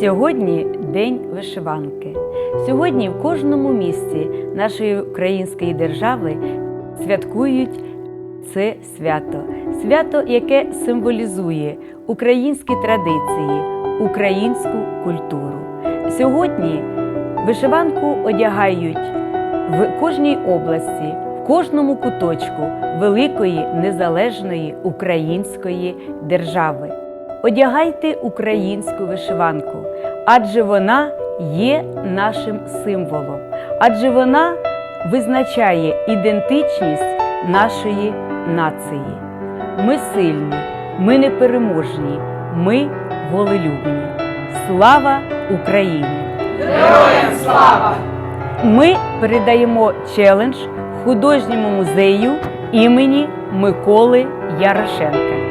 Сьогодні день вишиванки. Сьогодні в кожному місті нашої української держави святкують це свято. Свято, яке символізує українські традиції, українську культуру. Сьогодні вишиванку одягають в кожній області, в кожному куточку великої незалежної української держави. Одягайте українську вишиванку, адже вона є нашим символом, адже вона визначає ідентичність нашої нації. Ми сильні, ми непереможні, ми волелюбні. Слава Україні! Героям слава! Ми передаємо челендж художньому музею імені Миколи Ярошенка.